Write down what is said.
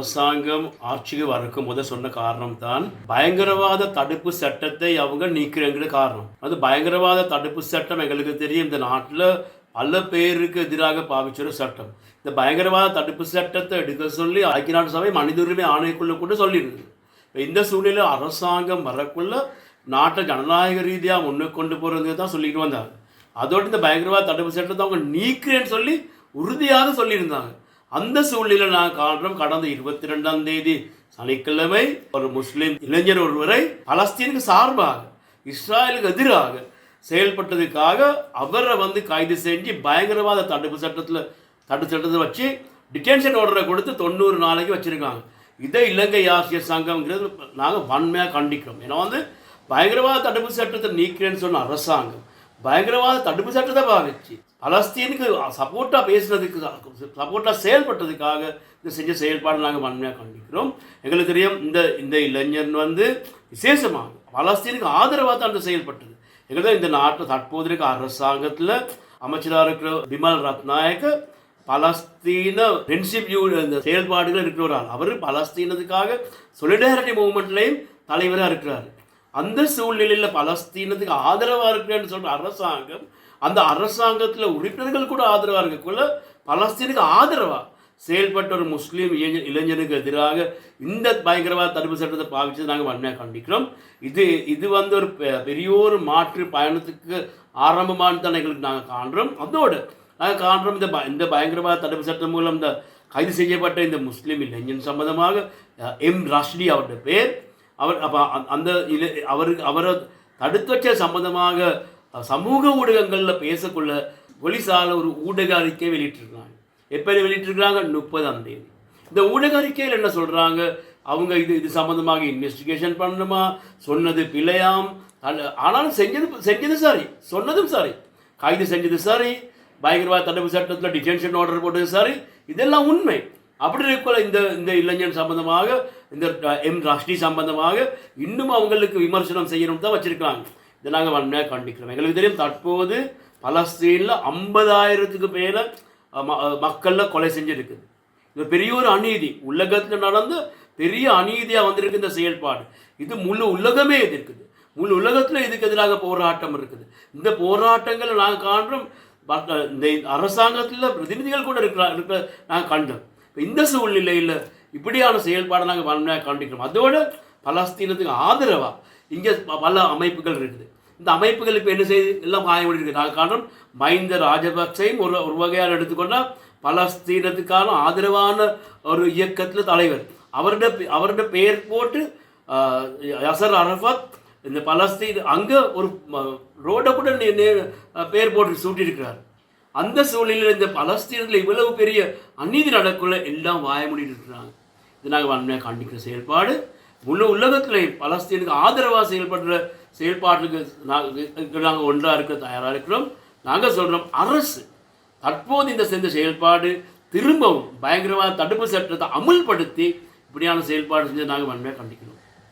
அரசாங்கம் ஆட்சிக்கு வரக்கும் போது சொன்ன காரணம் தான் பயங்கரவாத தடுப்பு சட்டத்தை அவங்க நீக்கிறேங்கிற காரணம். அது பயங்கரவாத தடுப்பு சட்டம் எங்களுக்கு தெரியும். இந்த நாட்டில் பல பேருக்கு எதிராக பாவிச்சொரு சட்டம். இந்த பயங்கரவாத தடுப்பு சட்டத்தை எடுக்க சொல்லி ஐக்கிய நாட்டு சபை மனித உரிமை ஆணையக்குள்ள கூட சொல்லியிருந்தது இந்த சூழ்நிலையில் அரசாங்கம் வரக்குள்ள நாட்டை ஜனநாயக ரீதியாக முன்னே கொண்டு போகிறது தான் சொல்லிட்டு வந்தாங்க. அதோடு இந்த பயங்கரவாத தடுப்பு சட்டத்தை அவங்க நீக்கிறேன்னு சொல்லி உறுதியாக சொல்லியிருந்தாங்க. அந்த சூழ்நிலையில் நான் காண்றோம் கடந்த இருபத்தி ரெண்டாம் தேதி சனிக்கிழமை ஒரு முஸ்லீம் இளைஞர் ஒருவரை பலஸ்தீனுக்கு சார்பாக இஸ்ராயலுக்கு எதிராக செயல்பட்டதுக்காக அவரை வந்து கைது செஞ்சு பயங்கரவாத தடுப்பு சட்டத்தில் தடுப்பு சட்டத்தை வச்சு டிடென்ஷன் ஆர்டரை கொடுத்து தொண்ணூறு நாளைக்கு வச்சுருக்காங்க. இதை இலங்கை ஆசிரியர் சங்கம்ங்கிறது நாங்கள் வன்மையாக கண்டிக்கிறோம். ஏன்னா வந்து பயங்கரவாத தடுப்பு சட்டத்தை நீக்கிறேன்னு சொன்ன அரசாங்கம் பயங்கரவாத தடுப்பு சட்டத்தை பாவிச்சு பலஸ்தீனுக்கு சப்போர்ட்டாக பேசுனதுக்கு சப்போர்ட்டாக செயல்பட்டதுக்காக இந்த செஞ்ச செயல்பாடு நாங்கள் வன்மையாக கண்டிக்கிறோம். எங்களுக்கு தெரியும் இந்த இந்த இளைஞன் வந்து விசேஷமாக பலஸ்தீனுக்கு ஆதரவாக தான் அந்த செயல்பட்டது. எங்களுக்கு இந்த நாட்டில் தற்போது இருக்க அரசாங்கத்தில் அமைச்சராக இருக்கிற பிமல் ரத்நாயக்க பலஸ்தீன ஃப்ரெண்ட்ஷிப் இந்த செயல்பாடுகள் இருக்கிற ஒரு ஆள். அவர் பலஸ்தீனத்துக்காக சொலிடாரிட்டி மூவ்மெண்ட்லேயும் தலைவராக இருக்கிறார். அந்த சூழ்நிலையில் பலஸ்தீனத்துக்கு ஆதரவாக இருக்கிறேன்னு சொல்கிற அரசாங்கம் அந்த அரசாங்கத்தில் உறுப்பினர்கள் கூட ஆதரவாக இருக்கக்குள்ள பலஸ்தீனுக்கு ஆதரவாக செயல்பட்ட ஒரு முஸ்லீம் இளைஞனுக்கு எதிராக இந்த பயங்கரவாத தடுப்பு சட்டத்தை பாவிச்சு நாங்கள் வன்மையாக கண்டிக்கிறோம். இது இது வந்து ஒரு பெ- பெரிய ஒரு மாற்று பயணத்துக்கு ஆரம்பமானு தான் எங்களுக்கு நாங்கள் காண்றோம். அதோடு நாங்கள் காண்றோம் இந்த ப- இந்த பயங்கரவாத தடுப்பு சட்டம் மூலம் இந்த கைது செய்யப்பட்ட இந்த முஸ்லீம் இளைஞன் சம்பந்தமாக எம். ரஷ்டி அவருடைய பேர். அவர் அப்போ அந்த இல அவருக்கு அவரை தடுத்து வச்ச சம்பந்தமாக சமூக ஊடகங்களில் பேசக்குள்ள போலீஸால் ஒரு ஊடக அறிக்கை வெளியிட்டிருக்காங்க. எப்போ வெளியிட்டிருக்கிறாங்க? முப்பதாம் தேதி. இந்த ஊடக அறிக்கையில் என்ன சொல்கிறாங்க அவங்க இது இது சம்மந்தமாக இன்வெஸ்டிகேஷன் பண்ணணுமா? சொன்னது பிழையாம். ஆனாலும் செஞ்சது செஞ்சது சரி. சொன்னதும் சரி. கைது செஞ்சது சரி. பயங்கரவாத தடுப்பு சட்டத்தில் டிடென்ஷன் ஆர்டர் போட்டது சரி. இதெல்லாம் உண்மை. அப்படி இருக்கல இந்த இந்த இளைஞன் சம்பந்தமாக இந்த எம் ராஷ்டி சம்பந்தமாக இன்னும் அவங்களுக்கு விமர்சனம் செய்யணும் தான் வச்சுருக்காங்க இதை நாங்கள் வன்மையாக கண்டிக்கிறோம். எங்களுக்கு தெரியும் தற்போது பலஸ்தீனில் ஐம்பதாயிரத்துக்கு மேலே மக்களில் கொலை செஞ்சுருக்குது இது பெரிய ஒரு அநீதி. உலகத்தில் நடந்த பெரிய அநீதியாக வந்திருக்கு இந்த செயல்பாடு. இது முழு உலகமே எதிர்க்குது. முழு உலகத்தில் இதுக்கு எதிராக போராட்டம் இருக்குது. இந்த போராட்டங்களை நாங்கள் காண்றோம். இந்த அரசாங்கத்தில் பிரதிநிதிகள் கூட இருக்கிற இருக்கிற நாங்கள் கண்டோம். இப்போ இந்த சூழ்நிலையில் இப்படியான செயல்பாடை நாங்கள் வன்மையாக காண்பிக்கிறோம் அதோட பலஸ்தீனத்துக்கு ஆதரவாக இங்கே பல அமைப்புகள் இருக்குது. இந்த அமைப்புகள் இப்போ என்ன செய்து எல்லாம் காயப்படி இருக்குது காரணம் மஹிந்த ராஜபக்சையும் ஒரு ஒரு வகையாக எடுத்துக்கொண்டால் பலஸ்தீனத்துக்கான ஆதரவான ஒரு இயக்கத்தில் தலைவர். அவருடைய அவருடைய பெயர் போட்டு யசர் அரஃபத் இந்த பலஸ்தீன் அங்கே ஒரு ரோடை கூட நே- நே- பேர் போட்டு சூட்டியிருக்கிறார். அந்த சூழ்நிலையில் இந்த பலஸ்தீனத்தில் இவ்வளவு பெரிய அநீதி நடக்குள்ள எல்லாம் வாய முடிட்டு இருக்கிறாங்க இது நாங்கள் வன்மையாக கண்டிக்கிற செயல்பாடு முழு உலகத்தில் பலஸ்தீனுக்கு ஆதரவாக செயல்படுற செயல்பாட்டுக்கு நாங்கள் நாங்கள் ஒன்றாக இருக்க தயாராக இருக்கிறோம். நாங்கள் சொல்கிறோம் அரசு தற்போது இந்த செஞ்ச செயல்பாடு திரும்பவும் பயங்கரவாத தடுப்பு சட்டத்தை அமுல்படுத்தி இப்படியான செயல்பாடு செஞ்சு நாங்கள் வன்மையாக கண்டிக்கிறோம்.